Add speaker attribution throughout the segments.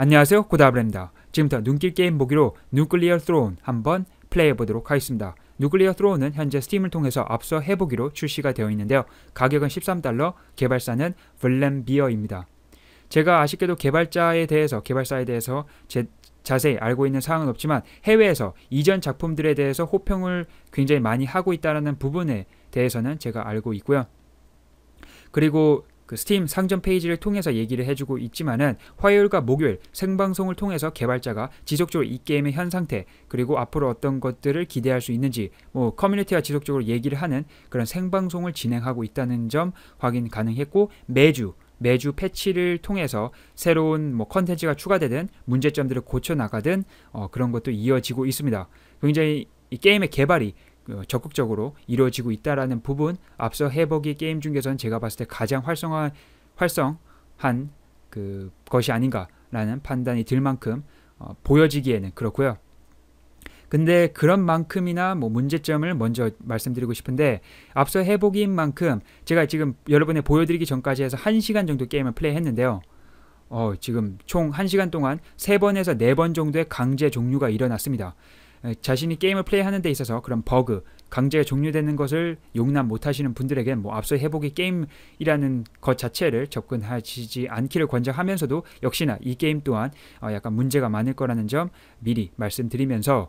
Speaker 1: 안녕하세요 고다브입니다 지금부터 눈길 게임 보기로 누클리어 스론 한번 플레이해보도록 하겠습니다. 누클리어 스론은 현재 스팀을 통해서 앞서 해보기로 출시가 되어 있는데요. 가격은 13달러, 개발사는 블렘비어입니다. 제가 아쉽게도 개발자에 대해서 개발사에 대해서 제, 자세히 알고 있는 사항은 없지만 해외에서 이전 작품들에 대해서 호평을 굉장히 많이 하고 있다는 부분에 대해서는 제가 알고 있고요. 그리고 그 스팀 상점 페이지를 통해서 얘기를 해주고 있지만은 화요일과 목요일 생방송을 통해서 개발자가 지속적으로 이 게임의 현 상태 그리고 앞으로 어떤 것들을 기대할 수 있는지 뭐 커뮤니티와 지속적으로 얘기를 하는 그런 생방송을 진행하고 있다는 점 확인 가능했고 매주 매주 패치를 통해서 새로운 뭐 컨텐츠가 추가되든 문제점들을 고쳐 나가든 어, 그런 것도 이어지고 있습니다. 굉장히 이 게임의 개발이 어, 적극적으로 이루어지고 있다라는 부분 앞서 해보기 게임 중에서는 제가 봤을 때 가장 활성화 활성한 그 것이 아닌가라는 판단이 들 만큼 어, 보여지기에는 그렇고요. 근데 그런 만큼이나 뭐 문제점을 먼저 말씀드리고 싶은데 앞서 해보기인 만큼 제가 지금 여러분에 보여드리기 전까지 해서 1시간 정도 게임을 플레이했는데요. 어, 지금 총 1시간 동안 3번에서 4번 정도의 강제 종류가 일어났습니다. 자신이 게임을 플레이하는 데 있어서 그런 버그, 강제가 종료되는 것을 용납 못하시는 분들에게는 뭐 앞서 해보기 게임이라는 것 자체를 접근하시지 않기를 권장하면서도 역시나 이 게임 또한 어 약간 문제가 많을 거라는 점 미리 말씀드리면서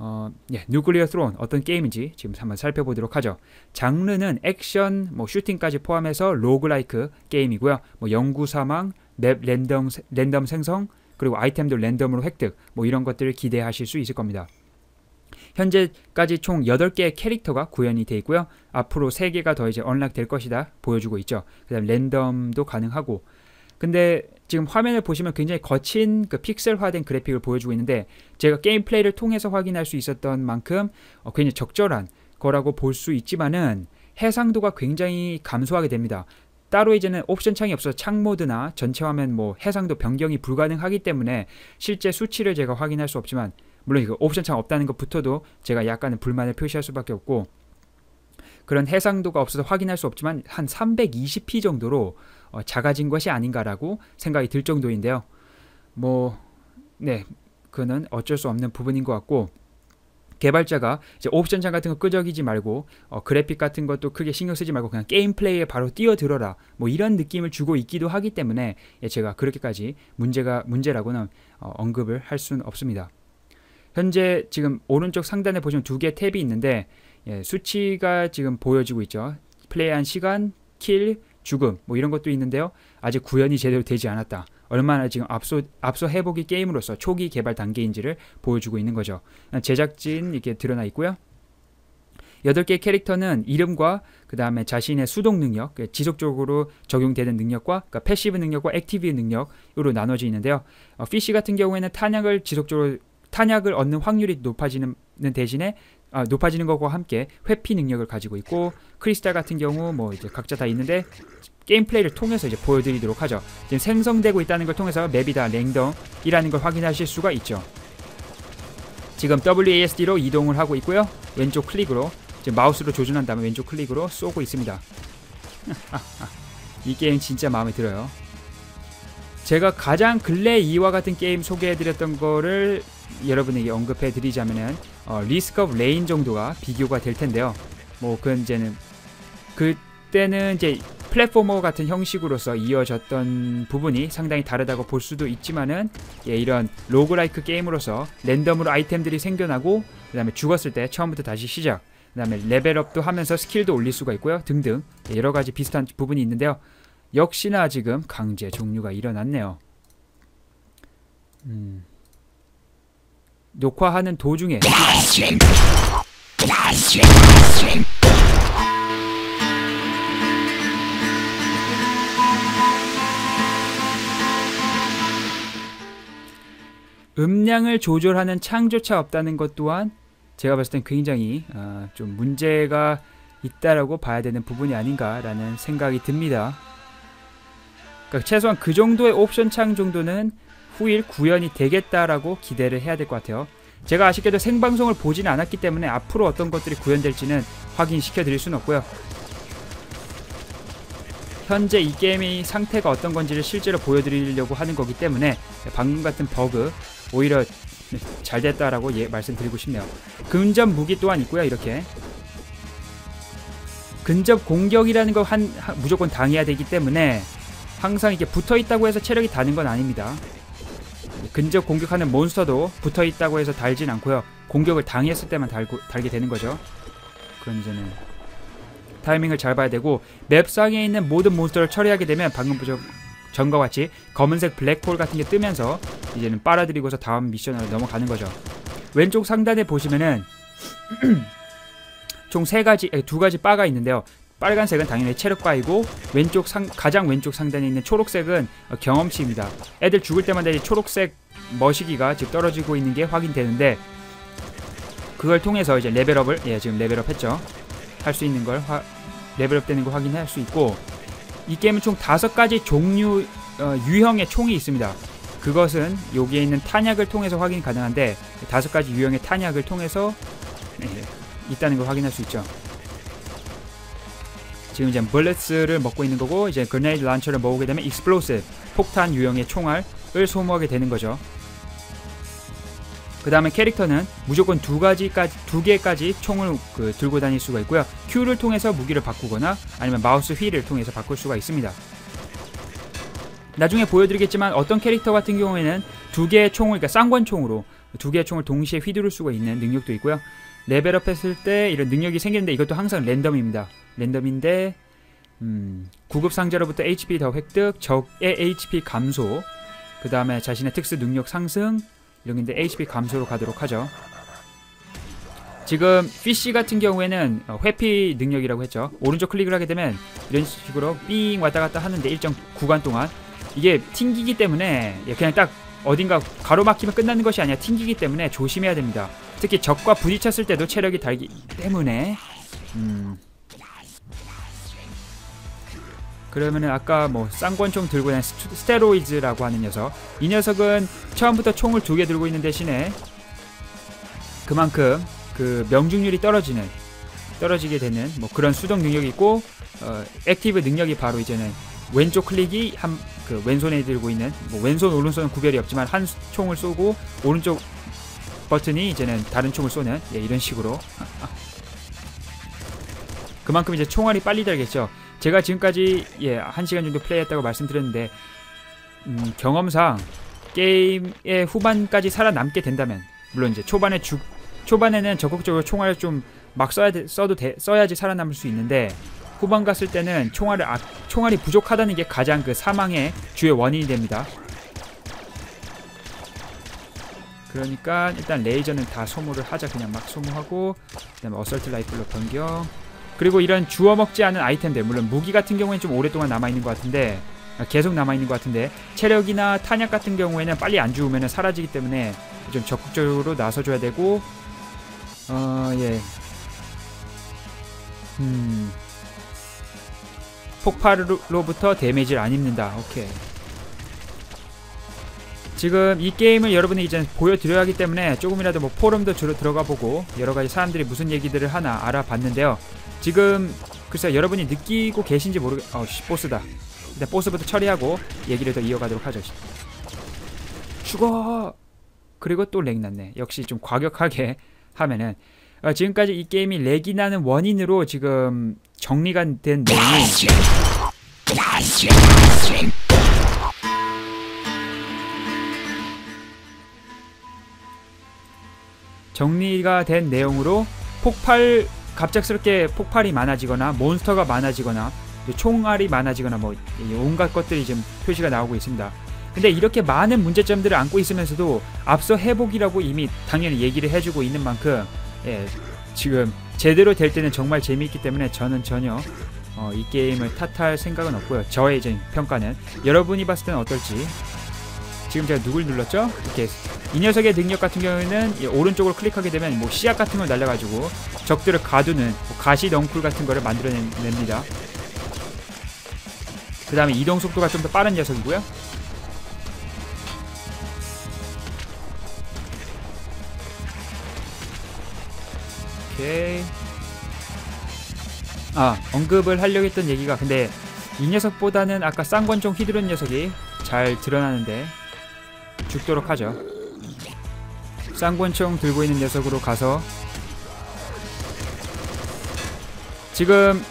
Speaker 1: 어, 예, 누클리어 스론 어떤 게임인지 지금 한번 살펴보도록 하죠. 장르는 액션, 뭐 슈팅까지 포함해서 로그라이크 게임이고요. 뭐 연구 사망, 맵 랜덤 랜덤 생성, 그리고 아이템도 랜덤으로 획득, 뭐 이런 것들을 기대하실 수 있을 겁니다. 현재까지 총 8개의 캐릭터가 구현이 되어 있고요. 앞으로 3개가 더 이제 언락 될 것이다 보여주고 있죠. 그 다음 랜덤도 가능하고 근데 지금 화면을 보시면 굉장히 거친 그 픽셀화된 그래픽을 보여주고 있는데 제가 게임 플레이를 통해서 확인할 수 있었던 만큼 어, 굉장히 적절한 거라고 볼 수 있지만은 해상도가 굉장히 감소하게 됩니다. 따로 이제는 옵션 창이 없어서 창 모드나 전체 화면 뭐 해상도 변경이 불가능하기 때문에 실제 수치를 제가 확인할 수 없지만 물론 이거 옵션 창 없다는 것부터도 제가 약간의 불만을 표시할 수밖에 없고 그런 해상도가 없어서 확인할 수 없지만 한 320p 정도로 어, 작아진 것이 아닌가라고 생각이 들 정도인데요. 뭐, 네, 그는 어쩔 수 없는 부분인 것 같고 개발자가 이제 옵션 창 같은 거 끄적이지 말고 어, 그래픽 같은 것도 크게 신경 쓰지 말고 그냥 게임 플레이에 바로 뛰어들어라 뭐 이런 느낌을 주고 있기도 하기 때문에 예, 제가 그렇게까지 문제가 문제라고는 어, 언급을 할 수는 없습니다. 현재 지금 오른쪽 상단에 보시면 두 개의 탭이 있는데 예, 수치가 지금 보여지고 있죠. 플레이한 시간, 킬, 죽음 뭐 이런 것도 있는데요. 아직 구현이 제대로 되지 않았다. 얼마나 지금 앞서 앞서 해보기 게임으로서 초기 개발 단계인지를 보여주고 있는 거죠. 제작진 이렇게 드러나 있고요. 8개의 캐릭터는 이름과 그 다음에 자신의 수동 능력, 그 지속적으로 적용되는 능력과 그러니까 패시브 능력과 액티브 능력으로 나눠져 있는데요. 어, 피쉬 같은 경우에는 탄약을 지속적으로 탄약을 얻는 확률이 높아지는 대신에 아, 높아지는 것과 함께 회피 능력을 가지고 있고 크리스탈 같은 경우 뭐 이제 각자 다 있는데 게임 플레이를 통해서 이제 보여드리도록 하죠. 지금 생성되고 있다는 걸 통해서 맵이 다 랭덤이라는 걸 확인하실 수가 있죠. 지금 WASD로 이동을 하고 있고요. 왼쪽 클릭으로 지금 마우스로 조준한 다음에 왼쪽 클릭으로 쏘고 있습니다. 이 게임 진짜 마음에 들어요. 제가 가장 근래 이와 같은 게임 소개해드렸던 거를 여러분에게 언급해 드리자면은 어, 리스크 오브 레인 정도가 비교가 될 텐데요. 뭐 그건 이제는 그때는 이제 플랫포머 같은 형식으로서 이어졌던 부분이 상당히 다르다고 볼 수도 있지만은 예, 이런 로그라이크 게임으로서 랜덤으로 아이템들이 생겨나고 그 다음에 죽었을 때 처음부터 다시 시작 그 다음에 레벨업도 하면서 스킬도 올릴 수가 있고요 등등 예, 여러가지 비슷한 부분이 있는데요 역시나 지금 강제 종류가 일어났네요. 음. 녹화하는 도중에 음량을 조절하는 창조차 없다는 것 또한 제가 봤을 땐 굉장히 어, 좀 문제가 있다라고 봐야 되는 부분이 아닌가라는 생각이 듭니다. 그러니까 최소한 그 정도의 옵션 창 정도는 후일 구현이 되겠다라고 기대를 해야 될 것 같아요. 제가 아쉽게도 생방송을 보지는 않았기 때문에 앞으로 어떤 것들이 구현될지는 확인시켜 드릴 수는 없고요. 현재 이 게임의 상태가 어떤 건지를 실제로 보여드리려고 하는 거기 때문에 방금 같은 버그 오히려 잘 됐다라고 예, 말씀드리고 싶네요. 근접 무기 또한 있고요. 이렇게 근접 공격이라는 거 한, 무조건 당해야 되기 때문에 항상 이렇게 붙어 있다고 해서 체력이 다는 건 아닙니다. 근접 공격하는 몬스터도 붙어 있다고 해서 달진 않고요. 공격을 당했을 때만 달고, 달게 되는 거죠. 그런 이제는 타이밍을 잘 봐야 되고 맵상에 있는 모든 몬스터를 처리하게 되면 방금 보죠 전과 같이 검은색 블랙홀 같은 게 뜨면서 이제는 빨아들이고서 다음 미션으로 넘어가는 거죠. 왼쪽 상단에 보시면은 총 세 가지, 두 가지 바가 있는데요. 빨간색은 당연히 체력바이고 왼쪽 상, 가장 왼쪽 상단에 있는 초록색은 경험치입니다. 애들 죽을 때마다 이 초록색 머시기가 지금 떨어지고 있는 게 확인되는데 그걸 통해서 이제 레벨업을 예 지금 레벨업 했죠. 할 수 있는 걸 화, 레벨업 되는 걸 확인할 수 있고 이 게임은 총 다섯 가지 종류 어, 유형의 총이 있습니다. 그것은 여기에 있는 탄약을 통해서 확인 가능한데 다섯 가지 유형의 탄약을 통해서 네, 있다는 걸 확인할 수 있죠. 지금 이제 블레스를 먹고 있는 거고 이제 그네이드 란처를 먹게 되면 익스플로시브 폭탄 유형의 총알을 소모하게 되는 거죠. 그 다음에 캐릭터는 무조건 두 가지까지 두 개까지 총을 그, 들고 다닐 수가 있고요. Q를 통해서 무기를 바꾸거나 아니면 마우스 휠을 통해서 바꿀 수가 있습니다. 나중에 보여드리겠지만 어떤 캐릭터 같은 경우에는 두 개의 총을 그러니까 쌍권총으로 두 개의 총을 동시에 휘두를 수가 있는 능력도 있고요. 레벨업 했을 때 이런 능력이 생기는데 이것도 항상 랜덤입니다. 랜덤인데 음, 구급 상자로부터 HP 더 획득, 적의 HP 감소, 그 다음에 자신의 특수 능력 상승 이런 게인데 HP 감소로 가도록 하죠. 지금 PC 같은 경우에는 어, 회피 능력이라고 했죠. 오른쪽 클릭을 하게 되면 이런 식으로 삥 왔다 갔다 하는데 일정 구간 동안 이게 튕기기 때문에 그냥 딱 어딘가 가로막히면 끝나는 것이 아니라 튕기기 때문에 조심해야 됩니다. 특히 적과 부딪혔을 때도 체력이 달기 때문에 음. 그러면은 아까 뭐 쌍권총 들고 있는 스테로이즈라고 하는 녀석 이 녀석은 처음부터 총을 두 개 들고 있는 대신에 그만큼 그 명중률이 떨어지는 떨어지게 되는 뭐 그런 수동 능력이 있고 어, 액티브 능력이 바로 이제는 왼쪽 클릭이 한 그 왼손에 들고 있는 뭐 왼손 오른손은 구별이 없지만 한 총을 쏘고 오른쪽 버튼이 이제는 다른 총을 쏘는 예, 이런 식으로 그만큼 이제 총알이 빨리 달겠죠. 제가 지금까지 예, 1시간 정도 플레이했다고 말씀드렸는데 음, 경험상 게임의 후반까지 살아남게 된다면 물론 이제 초반에 죽 초반에는 적극적으로 총알을 좀 막 써야 돼, 써도 돼, 써야지 살아남을 수 있는데 후반 갔을 때는 총알을 아, 총알이 부족하다는 게 가장 그 사망의 주요 원인이 됩니다. 그러니까 일단 레이저는 다 소모를 하자. 그냥 막 소모하고 그 다음에 어설트 라이플로 변경. 그리고 이런 주워 먹지 않은 아이템들 물론 무기 같은 경우에는 좀 오랫동안 남아있는 것 같은데 계속 남아있는 것 같은데 체력이나 탄약 같은 경우에는 빨리 안 주우면 사라지기 때문에 좀 적극적으로 나서줘야 되고 어 예. 음. 폭발로부터 데미지를 안 입는다. 오케이 지금 이 게임을 여러분이 이제 보여드려야 하기 때문에 조금이라도 뭐 포럼도 주로 들어가 보고 여러가지 사람들이 무슨 얘기들을 하나 알아봤는데요. 지금 글쎄 여러분이 느끼고 계신지 모르겠... 어씨 보스다. 일단 보스부터 처리하고 얘기를 더 이어가도록 하죠. 죽어! 그리고 또 렉 났네. 역시 좀 과격하게 하면은. 어, 지금까지 이 게임이 렉이 나는 원인으로 지금 정리가 된 내용이 정리가 된 내용으로 폭발 갑작스럽게 폭발이 많아지거나 몬스터가 많아지거나 총알이 많아지거나 뭐 온갖 것들이 지금 표시가 나오고 있습니다. 근데 이렇게 많은 문제점들을 안고 있으면서도 앞서 회복이라고 이미 당연히 얘기를 해주고 있는 만큼 예, 지금 제대로 될 때는 정말 재미있기 때문에 저는 전혀 어, 이 게임을 탓할 생각은 없고요. 저의 이제 평가는 여러분이 봤을 때는 어떨지 지금 제가 누굴 눌렀죠? 이렇게 이 녀석의 능력 같은 경우에는 오른쪽으로 클릭하게 되면 뭐 씨앗 같은 걸 날려가지고 적들을 가두는 뭐 가시 덩쿨 같은 거를 만들어냅니다. 그 다음에 이동 속도가 좀 더 빠른 녀석이고요. 오케이. 아 언급을 하려고 했던 얘기가 근데 이 녀석보다는 아까 쌍권총 히드론 녀석이 잘 드러나는데 죽도록 하죠. 쌍권총 들고 있는 녀석으로 가서 지금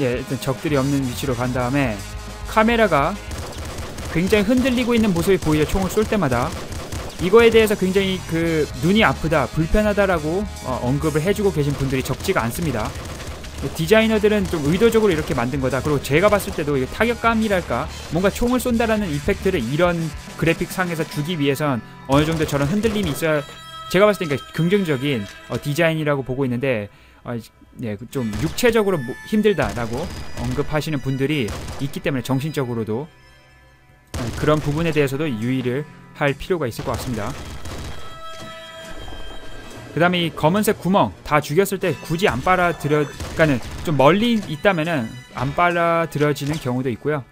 Speaker 1: 예 일단 적들이 없는 위치로 간 다음에 카메라가 굉장히 흔들리고 있는 모습이 보이죠. 총을 쏠 때마다. 이거에 대해서 굉장히 그 눈이 아프다 불편하다라고 어, 언급을 해주고 계신 분들이 적지가 않습니다 디자이너들은 좀 의도적으로 이렇게 만든 거다 그리고 제가 봤을 때도 타격감이랄까 뭔가 총을 쏜다라는 이펙트를 이런 그래픽 상에서 주기 위해선 어느 정도 저런 흔들림이 있어야 제가 봤을 때 그러니까 긍정적인 어, 디자인이라고 보고 있는데 어, 예, 그좀 육체적으로 뭐- 힘들다라고 언급하시는 분들이 있기 때문에 정신적으로도 어, 그런 부분에 대해서도 유의를 할 필요가 있을 것 같습니다. 그 다음에 이 검은색 구멍 다 죽였을 때 굳이 안 빨아들여 그러니까는 좀 멀리 있다면은 안 빨아들여지는 경우도 있고요.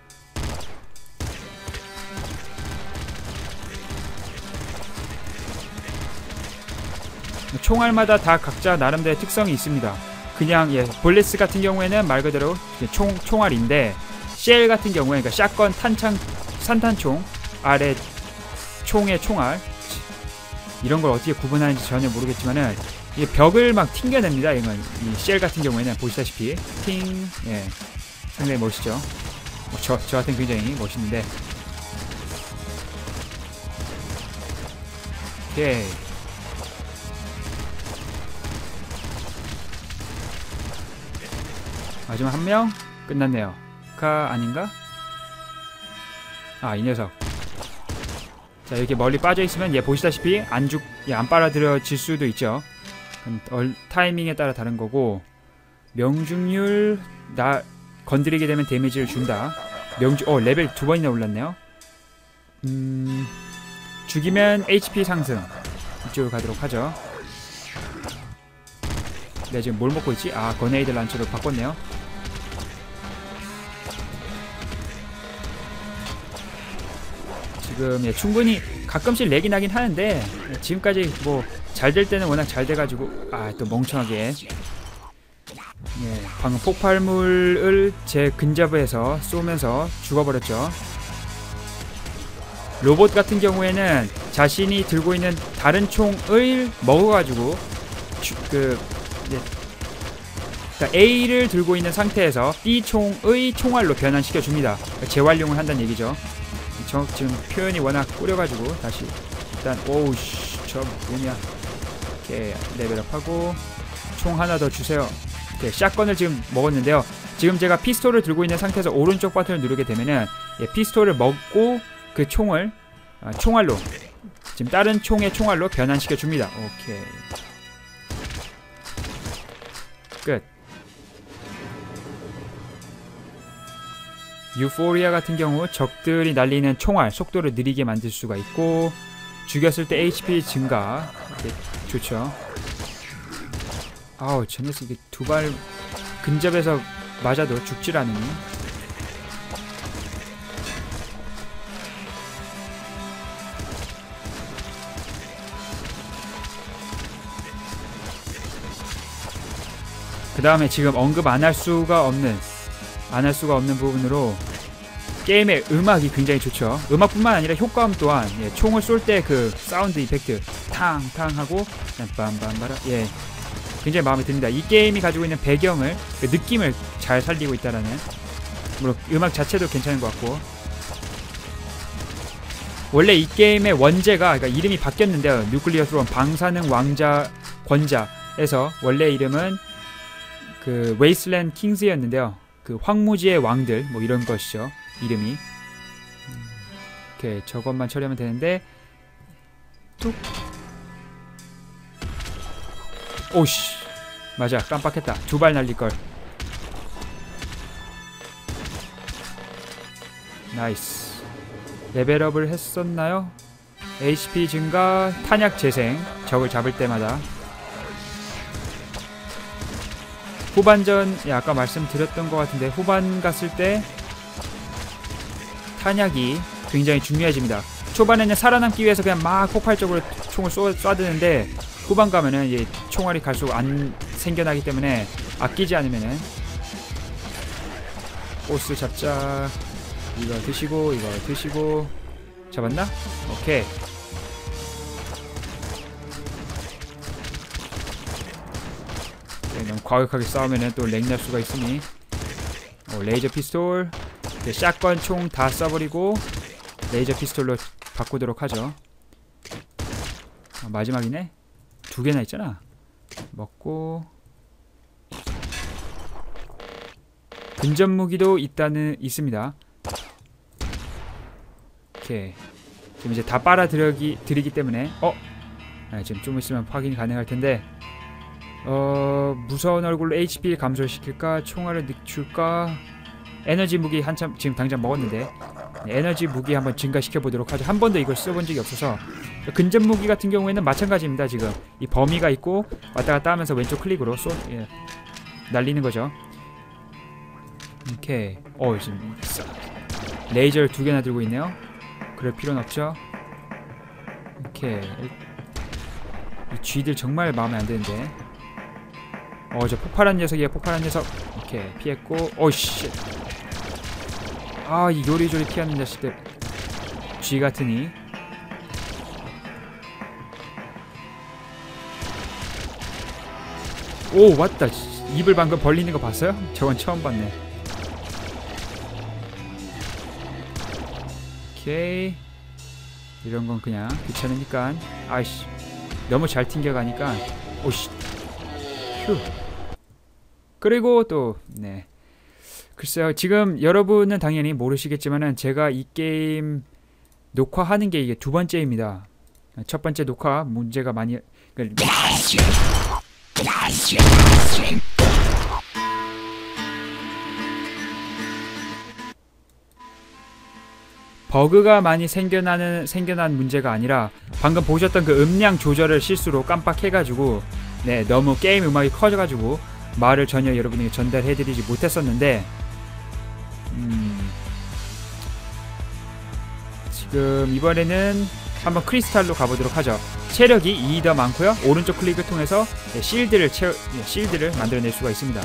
Speaker 1: 총알마다 다 각자 나름대로 특성이 있습니다. 그냥 예, 볼레스 같은 경우에는 말 그대로 총 총알인데 쉘 같은 경우에 그러니까 샷건 탄창 산탄총 아래 총의 총알 이런 걸 어떻게 구분하는지 전혀 모르겠지만은 이 벽을 막 튕겨냅니다. 이건 이쉘 같은 경우에는 보시다시피 팅 예, 상당히 멋있죠. 뭐 저 저한테 굉장히 멋있는데 오케이 마지막 한 명 끝났네요. 카 아닌가? 아 이 녀석. 자 이렇게 멀리 빠져 있으면 얘 보시다시피 안 죽, 얘안 빨아들여질 수도 있죠. 그럼 얼, 타이밍에 따라 다른 거고 명중률 나 건드리게 되면 데미지를 준다. 명중 어 레벨 두 번이나 올랐네요. 음 죽이면 HP 상승 이쪽으로 가도록 하죠. 내가 지금 뭘 먹고 있지? 아 거네이드 란처로 바꿨네요. 지금 예, 충분히 가끔씩 렉이 나긴 하는데 예, 지금까지 뭐 잘 될 때는 워낙 잘 돼가지고 아 또 멍청하게 예, 방금 폭발물을 제 근접에서 쏘면서 죽어버렸죠. 로봇 같은 경우에는 자신이 들고 있는 다른 총을 먹어가지고 주- 그 예, 그러니까 A를 들고 있는 상태에서 B 총의 총알로 변환시켜 줍니다. 재활용을 한다는 얘기죠. 저 지금 표현이 워낙 꾸려가지고 다시 일단 오우 저 뭐냐 이렇게 레벨업하고 총 하나 더 주세요. 이렇게 샷건을 지금 먹었는데요. 지금 제가 피스톨을 들고 있는 상태에서 오른쪽 버튼을 누르게 되면은 예, 피스톨을 먹고 그 총을 아, 총알로 지금 다른 총의 총알로 변환시켜 줍니다. 오케이 끝. 유포리아 같은 경우 적들이 날리는 총알 속도를 느리게 만들 수가 있고 죽였을 때 HP 증가 이게 좋죠. 아우 저 녀석 이게 두 발 근접에서 맞아도 죽질 않으니 그 다음에 지금 언급 안 할 수가 없는 안 할 수가 없는 부분으로 게임의 음악이 굉장히 좋죠. 음악뿐만 아니라 효과음 또한 예, 총을 쏠 때 그 사운드 이펙트 탕탕 하고 빰빰빰바라 예 굉장히 마음에 듭니다. 이 게임이 가지고 있는 배경을 그 느낌을 잘 살리고 있다라는 물론 음악 자체도 괜찮은 것 같고 원래 이 게임의 원제가 그러니까 이름이 바뀌었는데요. 뉴클리어 스론 방사능 왕자 권자에서 원래 이름은 그 웨이슬랜드 킹스였는데요. 그 황무지의 왕들 뭐 이런 것이죠. 이름이. 음, 이렇게 저것만 처리하면 되는데 뚝 오씨. 맞아 깜빡했다. 두 발 날릴 걸. 나이스. 레벨업을 했었나요? HP 증가 탄약 재생. 적을 잡을 때마다 후반전 예, 아까 말씀드렸던 것 같은데 후반 갔을 때 탄약이 굉장히 중요해집니다. 초반에는 살아남기 위해서 그냥 막 폭발적으로 총을 쏘, 쏴드는데 후반 가면은 이제 총알이 갈수록 안 생겨나기 때문에 아끼지 않으면은 보스 잡자 이거 드시고 이거 드시고 잡았나? 오케이 과격하게 싸우면 또렉날 수가 있으니. 어, 레이저 피스톨. 네, 샷건 총다 써버리고 레이저 피스톨로 바꾸도록 하죠. 어, 마지막이네. 두 개나 있잖아. 먹고. 근접 무기도 있다는 있습니다. 오케이. 지금 이제 다 빨아들이기 드리기 때문에. 어? 아, 지금 좀 있으면 확인이 가능할 텐데 어 무서운 얼굴로 HP 감소를 시킬까? 총알을 늦출까? 에너지 무기 한참 지금 당장 먹었는데. 네, 에너지 무기 한번 증가시켜 보도록 하죠. 한 번도 이걸 써본 적이 없어서. 근접 무기 같은 경우에는 마찬가지입니다 지금. 이 범위가 있고 왔다 갔다 하면서 왼쪽 클릭으로 쏘 예, 날리는 거죠. 오케이. 어 지금 싸- 레이저를 두 개나 들고 있네요. 그럴 필요는 없죠. 오케이. 이 쥐들 정말 마음에 안 드는데 어 저 폭발한 녀석이야 폭발한 녀석. 오케이 피했고 오씨. 아 이 요리조리 피하는 자식들. 쥐 같으니. 오 왔다. 씨, 입을 방금 벌리는 거 봤어요? 저건 처음 봤네. 오케이. 이런 건 그냥 귀찮으니까. 아이씨. 너무 잘 튕겨가니까. 오씨 휴 그리고 또 네. 글쎄요 지금 여러분은 당연히 모르시겠지만은 제가 이 게임 녹화하는 게 이게 두 번째입니다. 첫 번째 녹화 문제가 많이 그러니까 버그가 많이 생겨나는 생겨난 문제가 아니라 방금 보셨던 그 음량 조절을 실수로 깜빡해가지고 네 너무 게임 음악이 커져가지고 말을 전혀 여러분에게 전달해드리지 못했었는데 음, 지금 이번에는 한번 크리스탈로 가보도록 하죠. 체력이 2더 많고요. 오른쪽 클릭을 통해서 네, 실드를 채워 네, 실드를 만들어낼 수가 있습니다.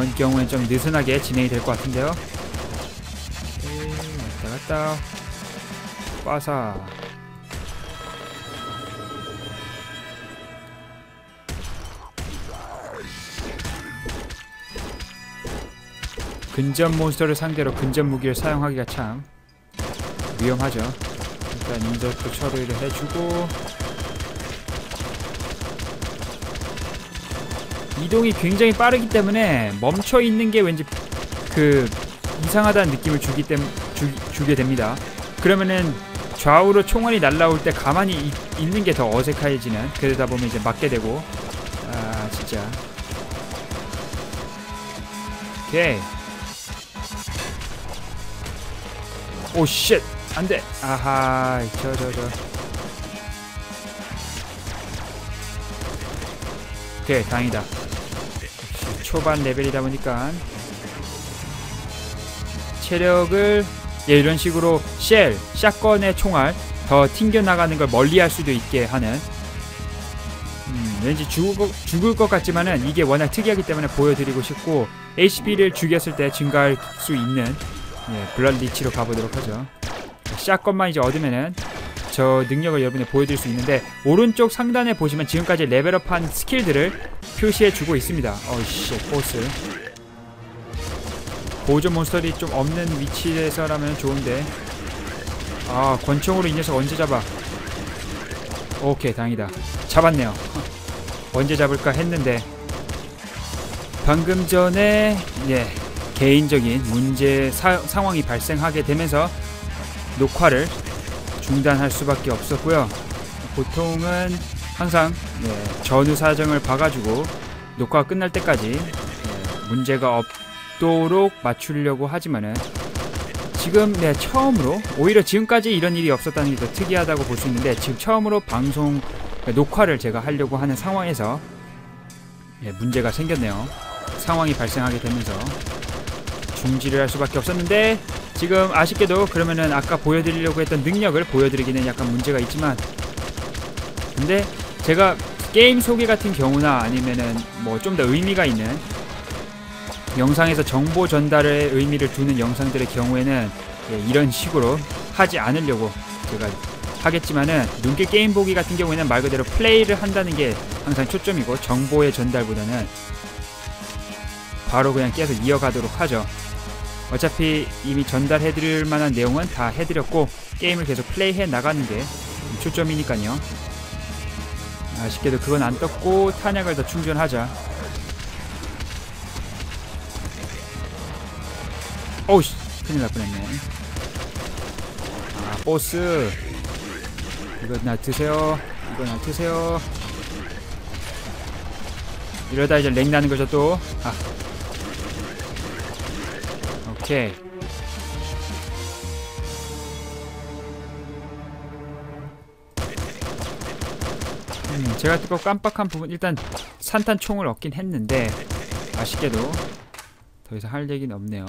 Speaker 1: 이번 경우엔 좀 느슨하게 진행이 될 것 같은데요. 오케이, 왔다 갔다. 빠사. 근접 몬스터를 상대로 근접 무기를 사용하기가 참 위험하죠. 일단 인저트 처리를 해주고 이동이 굉장히 빠르기 때문에 멈춰 있는 게 왠지 그 이상하다는 느낌을 주기 때문 주, 주게 됩니다. 그러면은 좌우로 총알이 날라올 때 가만히 이- 있는 게 더 어색해지는 그러다 보면 이제 맞게 되고. 아 진짜. 오케이. 오쉣. 안돼. 아하 저 저 저. 오케이 다행이다 초반 레벨이다 보니까 체력을 예, 이런 식으로 쉘, 샷건의 총알 더 튕겨나가는 걸 멀리할 수도 있게 하는 음, 왠지 죽을 것, 죽을 것 같지만은 이게 워낙 특이하기 때문에 보여드리고 싶고 HP를 죽였을 때 증가할 수 있는 예, 블러리치로 가보도록 하죠. 샷건만 이제 얻으면은 저 능력을 여러분에 보여드릴 수 있는데 오른쪽 상단에 보시면 지금까지 레벨업한 스킬들을 표시해주고 있습니다. 어이씨 보스. 보조 몬스터들이 좀 없는 위치에서라면 좋은데. 아 권총으로 이 녀석 언제 잡아? 오케이 다행이다. 잡았네요. 언제 잡을까 했는데. 방금 전에 예 개인적인 문제 사- 상황이 발생하게 되면서 녹화를 중단할 수밖에 없었고요. 보통은 항상 예, 전후 사정을 봐가지고 녹화가 끝날 때까지 예, 문제가 없도록 맞추려고 하지만은 지금 네 처음으로 오히려 지금까지 이런 일이 없었다는 게 더 특이하다고 볼 수 있는데 지금 처음으로 방송 녹화를 제가 하려고 하는 상황에서 예, 문제가 생겼네요. 상황이 발생하게 되면서 중지를 할 수밖에 없었는데 지금 아쉽게도 그러면은 아까 보여드리려고 했던 능력을 보여드리기는 약간 문제가 있지만 근데 제가 게임 소개 같은 경우나 아니면은 뭐 좀 더 의미가 있는 영상에서 정보 전달에 의미를 두는 영상들의 경우에는 예, 이런 식으로 하지 않으려고 제가 하겠지만은 눈길 게임 보기 같은 경우에는 말 그대로 플레이를 한다는 게 항상 초점이고 정보의 전달보다는 바로 그냥 계속 이어가도록 하죠. 어차피 이미 전달해드릴 만한 내용은 다 해드렸고 게임을 계속 플레이해 나가는 게 초점이니까요. 아쉽게도 그건 안 떴고 탄약을 더 충전하자. 오우씨 큰일 날 뻔했네. 아 보스 이거 나 드세요. 이거 나 드세요. 이러다 이제 렉 나는 거죠 또. 아. 오케이. 음, 제가 또 깜빡한 부분 일단 산탄 총을 얻긴 했는데 아쉽게도 더 이상 할 얘기는 없네요.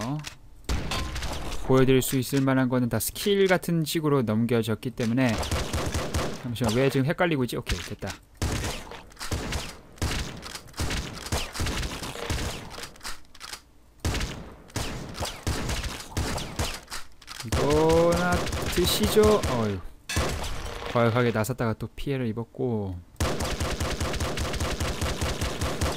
Speaker 1: 보여드릴 수 있을 만한 거는 다 스킬 같은 식으로 넘겨졌기 때문에 잠시만 왜 지금 헷갈리고 있지? 오케이 됐다. 이거나 드시죠. 어휴. 과격하게 나섰다가 또 피해를 입었고.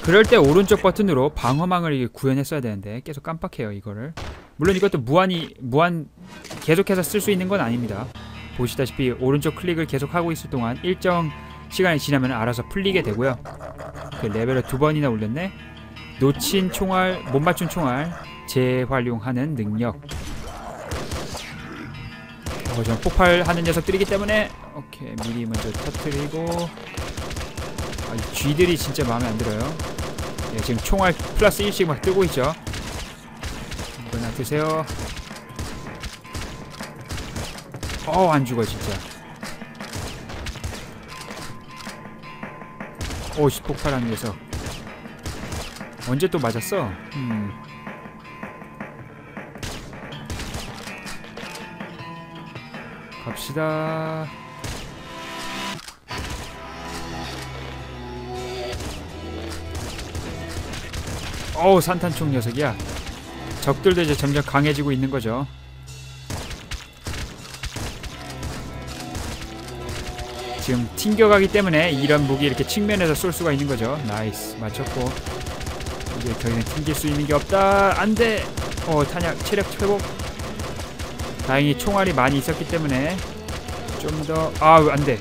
Speaker 1: 그럴 때 오른쪽 버튼으로 방어망을 구현했어야 되는데 계속 깜빡해요 이거를. 물론 이것도 무한히 무한 계속해서 쓸 수 있는 건 아닙니다. 보시다시피 오른쪽 클릭을 계속 하고 있을 동안 일정 시간이 지나면 알아서 풀리게 되고요. 그 레벨을 두 번이나 올렸네. 놓친 총알 못 맞춘 총알 재활용하는 능력 어, 전 폭발하는 녀석들이기 때문에. 오케이 미리 먼저 터트리고. 아, 이 쥐들이 진짜 마음에 안 들어요. 예, 지금 총알 플러스 1씩 막 뜨고 있죠. 이거나 드세요. 어안 죽어 진짜. 오씨 폭발하는 녀석. 언제 또 맞았어? 음. 갑시다. 어우 산탄총 녀석이야. 적들도 이제 점점 강해지고 있는 거죠. 지금 튕겨가기 때문에 이런 무기 이렇게 측면에서 쏠 수가 있는 거죠. 나이스 맞췄고 이제 더 이상 튕길 수 있는 게 없다. 안돼. 어 탄약 체력 회복. 다행히 총알이 많이 있었기 때문에 좀 더 아우 안돼.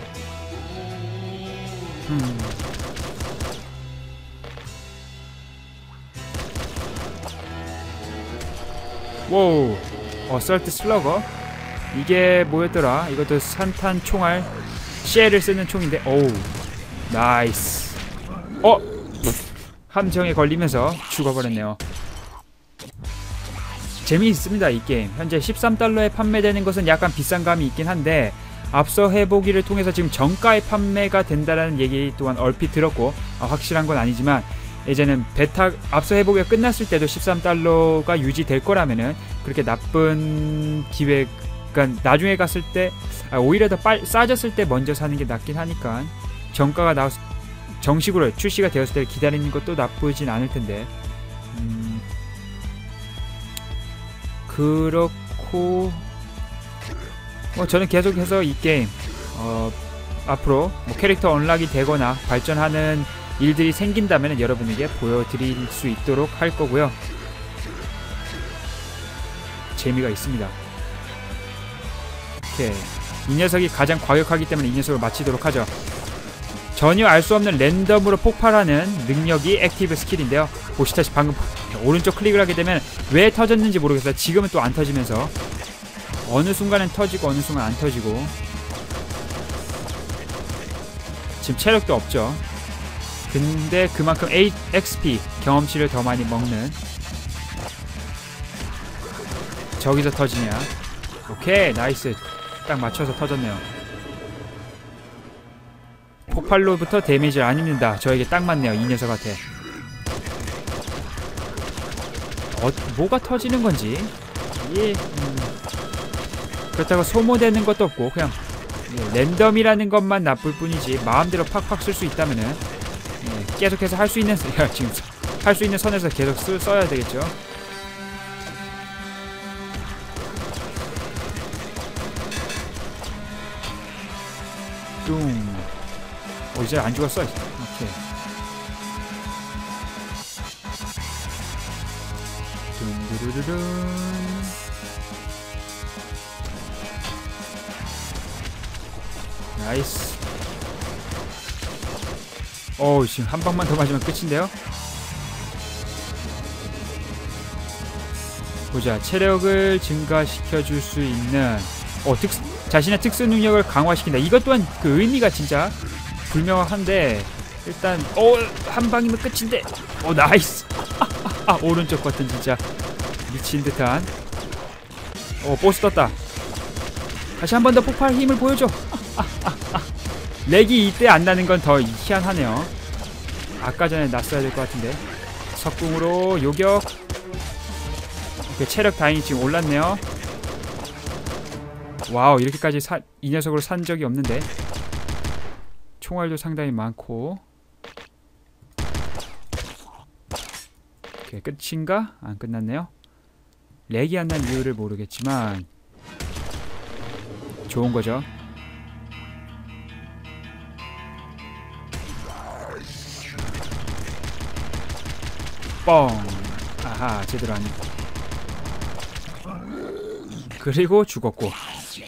Speaker 1: 음. 워우. 어설트 슬러거. 이게 뭐였더라? 이것도 산탄 총알. 쉘을 쓰는 총인데 오우. 나이스. 어? 함정에 걸리면서 죽어버렸네요 재미있습니다 이 게임. 현재 13달러에 판매되는 것은 약간 비싼 감이 있긴 한데 앞서 해보기를 통해서 지금 정가에 판매가 된다라는 얘기 또한 얼핏 들었고 아, 확실한 건 아니지만 이제는 베타 앞서 해보기가 끝났을 때도 13달러가 유지될 거라면은 그렇게 나쁜 기획 그러니까 나중에 갔을 때 아, 오히려 더 빨, 싸졌을 때 먼저 사는 게 낫긴 하니까 정가가 나왔 정식으로 출시가 되었을 때 기다리는 것도 나쁘진 않을 텐데 그렇고 뭐 저는 계속해서 이 게임 어, 앞으로 뭐 캐릭터 언락이 되거나 발전하는 일들이 생긴다면 여러분에게 보여드릴 수 있도록 할 거고요. 재미가 있습니다. 오케이. 이 녀석이 가장 과격하기 때문에 이 녀석을 마치도록 하죠. 전혀 알 수 없는 랜덤으로 폭발하는 능력이 액티브 스킬인데요. 보시다시피 방금 오른쪽 클릭을 하게 되면 왜 터졌는지 모르겠어요. 지금은 또 안 터지면서. 어느 순간엔 터지고 어느 순간 안 터지고. 지금 체력도 없죠. 근데 그만큼 XP 경험치를 더 많이 먹는. 저기서 터지냐? 오케이 나이스. 딱 맞춰서 터졌네요. 폭발로부터 데미지를 안 입는다. 저에게 딱 맞네요 이 녀석한테 어, 뭐가 터지는 건지 이게 음, 그렇다고 소모되는 것도 없고 그냥 예, 랜덤이라는 것만 나쁠 뿐이지 마음대로 팍팍 쓸 수 있다면은 예, 계속해서 할 수 있는 야, 지금 할 수 있는 선에서 계속 쓰, 써야 되겠죠. 뚱. 어 이제 안 죽었어. 나이스. 어우 지금 한 방만 더 맞으면 끝인데요. 보자 체력을 증가시켜 줄 수 있는 어 특, 자신의 특수 능력을 강화시킨다. 이것 또한 그 의미가 진짜 불명확한데 일단 어 한 방이면 끝인데 어 나이스 아, 오른쪽 버튼 진짜 미친 듯한 어 보스 떴다 다시 한 번 더 폭발 힘을 보여줘 렉이 이때 안 나는 건 더 희한하네요. 아까 전에 났어야 될 것 같은데. 석궁으로 요격. 이렇게 체력 다행히 지금 올랐네요. 와우 이렇게까지 사, 이 녀석으로 산 적이 없는데. 총알도 상당히 많고. 오케이 끝인가? 안 끝났네요. 렉이 안 난 이유를 모르겠지만 좋은 거죠 뻥. 아하 제대로 안 그리고 죽었고.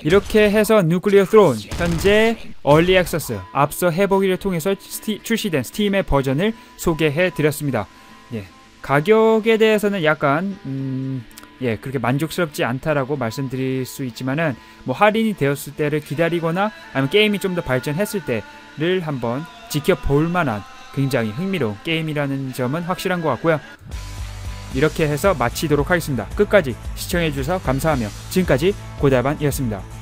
Speaker 1: 이렇게 해서 누클리어 스론 현재 얼리 액세스 앞서 해보기를 통해서 스티, 출시된 스팀의 버전을 소개해 드렸습니다. 예, 가격에 대해서는 약간 음, 예 그렇게 만족스럽지 않다라고 말씀드릴 수 있지만은 뭐 할인이 되었을 때를 기다리거나 아니면 게임이 좀 더 발전했을 때를 한번 지켜볼 만한 굉장히 흥미로운 게임이라는 점은 확실한 것 같고요. 이렇게 해서 마치도록 하겠습니다. 끝까지 시청해주셔서 감사하며 지금까지 고달반이었습니다.